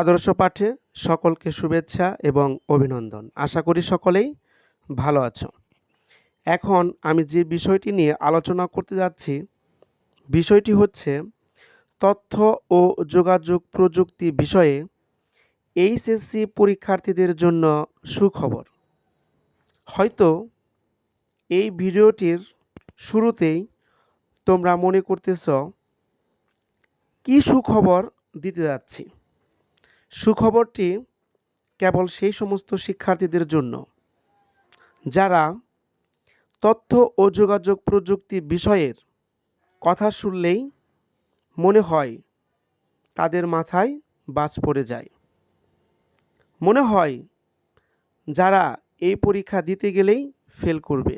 আদর্শ পাঠে সকলকে শুভেচ্ছা এবং অভিনন্দন। আশা করি সকলেই ভালো আছো। এখন আমি যে বিষয়টি নিয়ে আলোচনা করতে যাচ্ছি, বিষয়টি হচ্ছে তথ্য ও যোগাযোগ প্রযুক্তি বিষয়ে এইচএসসি পরীক্ষার্থীদের জন্য সুখবর। হয়তো এই ভিডিওটির শুরুতেই তোমরা মনে করতেছ, কী সুখবর দিতে যাচ্ছি? সুখবরটি কেবল সেই সমস্ত শিক্ষার্থীদের জন্য। যারা তথ্য ও যোগাযোগ প্রযুক্তি বিষয়ের কথা শুনলেই মনে হয় তাদের মাথায় বাজ পড়ে যায়। মনে হয় যারা এই পরীক্ষা দিতে গেলেই ফেল করবে।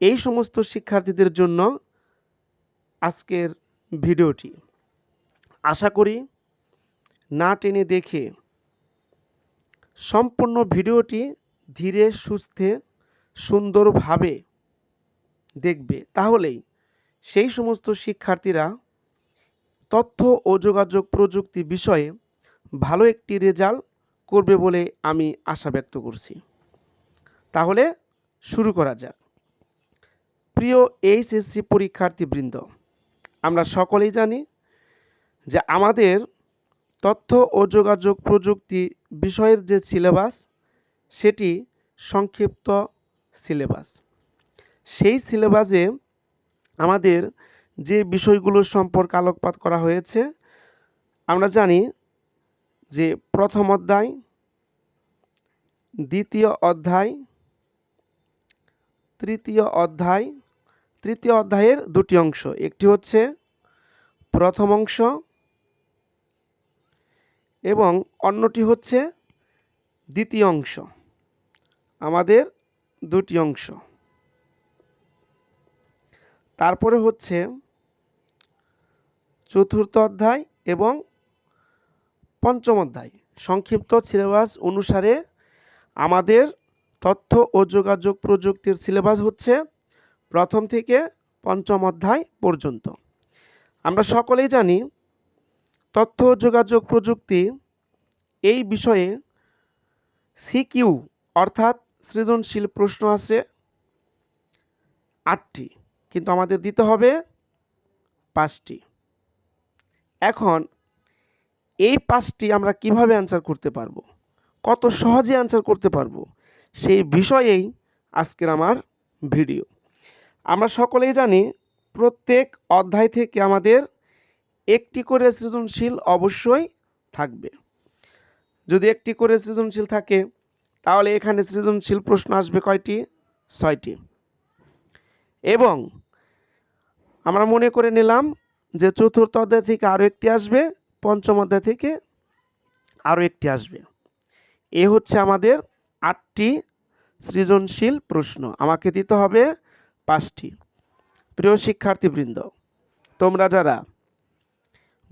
এই সমস্ত শিক্ষার্থীদের জন্য আজকের ভিডিওটি। আশা করি না টেনে দেখে সম্পূর্ণ ভিডিওটি ধীরে, সুস্থে, সুন্দরভাবে দেখবে। তাহলেই সেই সমস্ত শিক্ষার্থীরা তথ্য ও যোগাযোগ প্রযুক্তি বিষয়ে ভালো একটি রেজাল্ট করবে বলে আমি আশা ব্যক্ত করছি। তাহলে শুরু করা যাক। প্রিয় এইচএসসি পরীক্ষার্থীবৃন্দ, আমরা সকলেই জানি যে আমাদের তথ্য ও যোগাযোগ প্রযুক্তি বিষয়ের যে সিলেবাস, সেটি সংক্ষিপ্ত সিলেবাস। সেই সিলেবাসে আমাদের যে বিষয়গুলো সম্পর্কে আলোকপাত করা হয়েছে, আমরা জানি যে প্রথম অধ্যায়, দ্বিতীয় অধ্যায়, তৃতীয় অধ্যায়, তৃতীয় অধ্যায়ের দুটি অংশ। একটি হচ্ছে প্রথম অংশ এবং অন্যটি হচ্ছে দ্বিতীয় অংশ। আমাদের দুটি অংশ। তারপরে হচ্ছে চতুর্থ অধ্যায় এবং পঞ্চম অধ্যায়। সংক্ষিপ্ত সিলেবাস অনুসারে আমাদের তথ্য ও যোগাযোগ প্রযুক্তির সিলেবাস হচ্ছে প্রথম থেকে পঞ্চম অধ্যায় পর্যন্ত। আমরা সকলেই জানি তথ্য, যোগাযোগ প্রযুক্তি এই বিষয়ে সিকিউ অর্থাৎ সৃজনশীল প্রশ্ন আছে আটটি, কিন্তু আমাদের দিতে হবে পাঁচটি। এখন এই পাঁচটি আমরা কীভাবে অ্যান্সার করতে পারব? কত সহজে অ্যান্সার করতে পারব? সেই বিষয়েই আজকের আমার ভিডিও আমরা সকলেই জানি প্রত্যেক অধ্যায় থেকে আমাদের একটি করে সৃজনশীল অবশ্যই থাকবে। যদি একটি করে সৃজনশীল থাকে, তাহলে এখানে সৃজনশীল প্রশ্ন আসবে কয়টি? ছয়টি। এবং আমরা মনে করে নিলাম যে চতুর্থ অধ্যায় থেকে আরও একটি আসবে, পঞ্চম অধ্যায় থেকে আরও একটি আসবে। এ হচ্ছে আমাদের আটটি সৃজনশীল প্রশ্ন। আমাকে দিতে হবে পাঁচটি। প্রিয় শিক্ষার্থীবৃন্দ, তোমরা যারা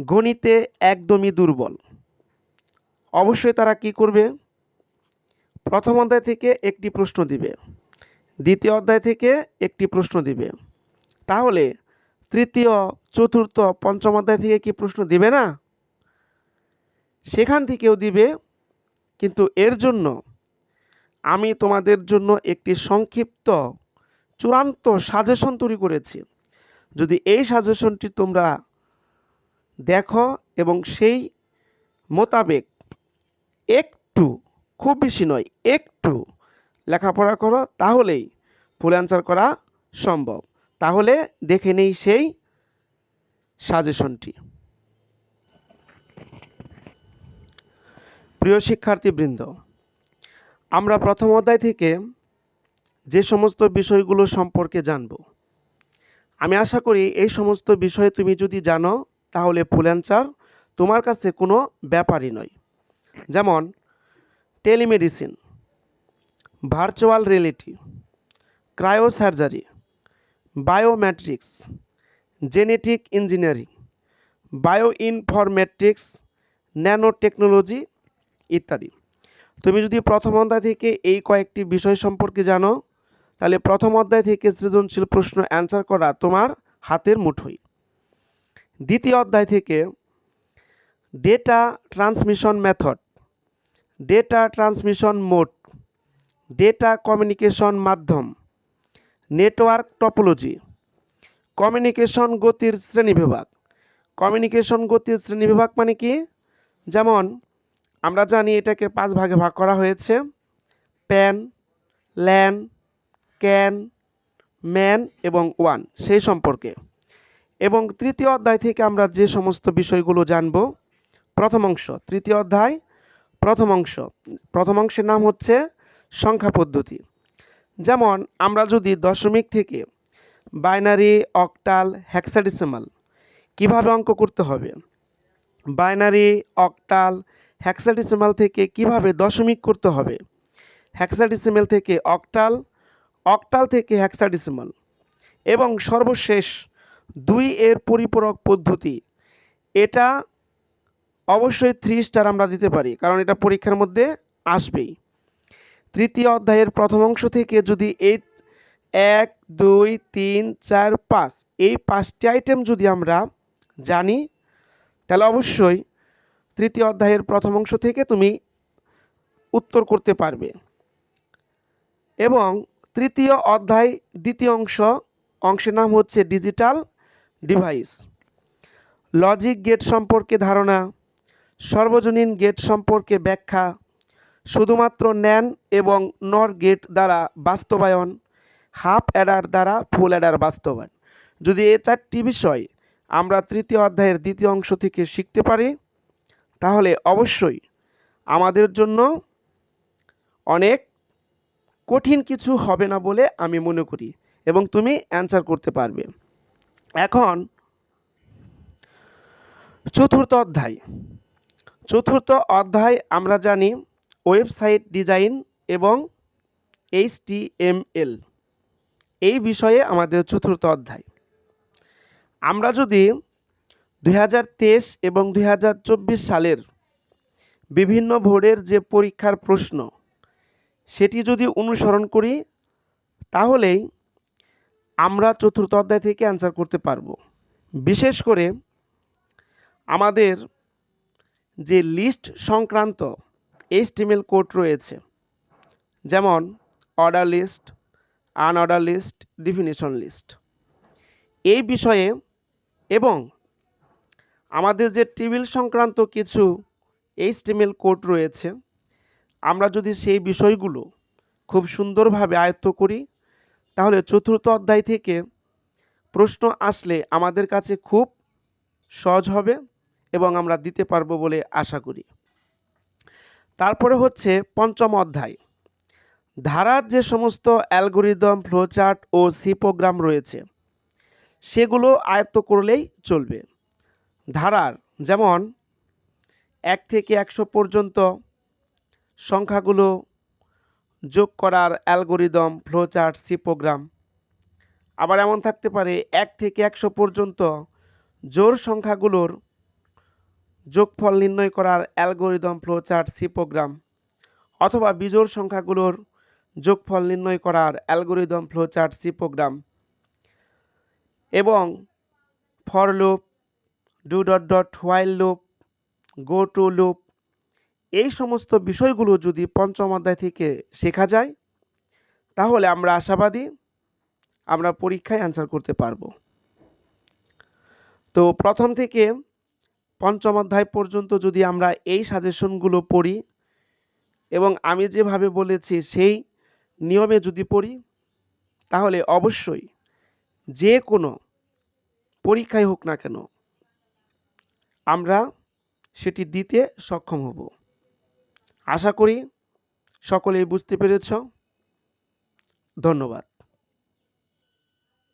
গণিতে একদমই দুর্বল। অবশ্যই তারা কি করবে? প্রথম অধ্যায় থেকে একটি প্রশ্ন দিবে। দ্বিতীয় অধ্যায় থেকে একটি প্রশ্ন দিবে। তাহলে তৃতীয়, চতুর্থ, পঞ্চম অধ্যায় থেকে কি প্রশ্ন দিবে না? সেখান থেকেও দিবে, কিন্তু এর জন্য আমি তোমাদের জন্য একটি সংক্ষিপ্ত, চূড়ান্ত সাজেশন তৈরি করেছি। যদি এই সাজেশনটি তোমরা দেখো এবং সেই মোতাবেক একটু, খুব বেশি নয়, একটু লেখাপড়া করো, তাহলেই ফুল অ্যান্সার করা সম্ভব। তাহলে দেখে নেই সেই সাজেশনটি প্রিয় শিক্ষার্থীবৃন্দ, আমরা প্রথম অধ্যায় থেকে যে সমস্ত বিষয়গুলো সম্পর্কে জানব। আমি আশা করি এই সমস্ত বিষয়ে তুমি যদি জানো তাহলে ফুল তোমার কাছে কোনো ব্যাপারই নয়। যেমন telemedicine virtual reality cryosurgery biometrics genetic engineering bio informatics nano technology ইত্যাদি। তুমি যদি প্রথম অধ্যায় থেকে এই কয়েকটি বিষয় সম্পর্কে জানো, তাহলে প্রথম অধ্যায় থেকে সৃজনশীল প্রশ্ন অ্যান্সার করা তোমার হাতের মুঠোই। দ্বিতীয় অধ্যায় থেকে data transmission method data transmission mode data communication মাধ্যম নেটওয়ার্ক টপোলজি কমিউনিকেশন গতির শ্রেণীবিভাগ কমিউনিকেশন গতির শ্রেণীবিভাগ মানে কি? যেমন আমরা জানি এটাকে পাঁচ ভাগে ভাগ করা হয়েছে। প্যান ল্যান ক্যান ম্যান এবং ওয়ান সেই সম্পর্কে। এবং তৃতীয় অধ্যায় থেকে আমরা যে সমস্ত বিষয়গুলো জানব, প্রথম অংশ, তৃতীয় অধ্যায়, প্রথম অংশ। প্রথম অংশের নাম হচ্ছে সংখ্যা পদ্ধতি। যেমন আমরা যদি দশমিক থেকে বাইনারি, অক্টাল হ্যাক্সাডেসিমাল কীভাবে অঙ্ক করতে হবে? বাইনারি, অক্টাল হ্যাক্সাডেসিমাল থেকে কীভাবে দশমিক করতে হবে? হ্যাক্সাডেসিমাল থেকে অক্টাল অক্টাল থেকে হ্যাক্সাডেসিমাল এবং সর্বশেষ দুই এর পরিপূরক পদ্ধতি। এটা অবশ্যই থ্রি স্টার আমরা দিতে পারি, কারণ এটা পরীক্ষার মধ্যে আসবেই। তৃতীয় অধ্যায়ের প্রথম অংশ থেকে যদি এই এক, দুই, তিন, চার, পাঁচ, এই পাঁচটি আইটেম যদি আমরা জানি, তাহলে অবশ্যই তৃতীয় অধ্যায়ের প্রথম অংশ থেকে তুমি উত্তর করতে পারবে। এবং তৃতীয় অধ্যায় দ্বিতীয় অংশ, অংশের নাম হচ্ছে ডিজিটাল ডিভাইস। লজিক গেট সম্পর্কে ধারণা, সর্বজনীন গেট সম্পর্কে ব্যাখ্যা, শুধুমাত্র ন্যান এবং নর গেট দ্বারা বাস্তবায়ন, হাফ অ্যাডার দ্বারা ফুল অ্যাডার বাস্তবায়ন। যদি এই চারটি বিষয় আমরা তৃতীয় অধ্যায়ের দ্বিতীয় অংশ থেকে শিখতে পারি, তাহলে অবশ্যই আমাদের জন্য অনেক কঠিন কিছু হবে না বলে আমি মনে করি এবং তুমি অ্যান্সার করতে পারবে। এখন চতুর্থ অধ্যায়। চতুর্থ অধ্যায় আমরা জানি ওয়েবসাইট ডিজাইন এবং এইচটিএমএল এই বিষয়ে আমাদের চতুর্থ অধ্যায়। আমরা যদি দু হাজার তেইশ এবং দু হাজার চব্বিশ সালের বিভিন্ন বোর্ডের যে পরীক্ষার প্রশ্ন, সেটি যদি অনুসরণ করি, তাহলেই আমরা চতুর্থ অধ্যায় থেকে অ্যান্সার করতে পারব। বিশেষ করে আমাদের যে লিস্ট সংক্রান্ত এইচটিএমএল কোড রয়েছে, যেমন order list unorder list definition list এই বিষয়ে এবং আমাদের যে টেবিল সংক্রান্ত কিছু এইচটিএমএল কোড রয়েছে, আমরা যদি সেই বিষয়গুলো খুব সুন্দরভাবে আয়ত্ত করি তাহলে চতুর্থ অধ্যায় থেকে প্রশ্ন আসলে আমাদের কাছে খুব সহজ হবে এবং আমরা দিতে পারব বলে আশা করি। তারপরে হচ্ছে পঞ্চম অধ্যায়। ধারার যে সমস্ত অ্যালগোরিদম, ফ্লোচার্ট ও সি প্রোগ্রাম রয়েছে, সেগুলো আয়ত্ত করলেই চলবে। ধারার যেমন এক থেকে একশো পর্যন্ত সংখ্যাগুলো যোগ করার অ্যালগোরিদম, ফ্লোচার্ট সি প্রোগ্রাম আবার এমন থাকতে পারে, এক থেকে একশো পর্যন্ত জোর সংখ্যাগুলোর যোগফল নির্ণয় করার অ্যালগোরিদম, ফ্লোচার্ট সি প্রোগ্রাম অথবা বিজোড় সংখ্যাগুলোর যোগফল নির্ণয় করার অ্যালগোরিদম, ফ্লোচার্ট সি প্রোগ্রাম এবং for loop, do dot dot, while loop, go to loop এই সমস্ত বিষয়গুলো যদি পঞ্চম অধ্যায় থেকে শেখা যায়, তাহলে আমরা আশাবাদী আমরা পরীক্ষায় অ্যান্সার করতে পারব। তো প্রথম থেকে পঞ্চম অধ্যায় পর্যন্ত যদি আমরা এই সাজেশনগুলো পড়ি এবং আমি যেভাবে বলেছি সেই নিয়মে যদি পড়ি, তাহলে অবশ্যই যে কোনো পরীক্ষায় হোক না কেন আমরা সেটি দিতে সক্ষম হব। আশা করি সকলেই বুঝতে পেরেছ। ধন্যবাদ।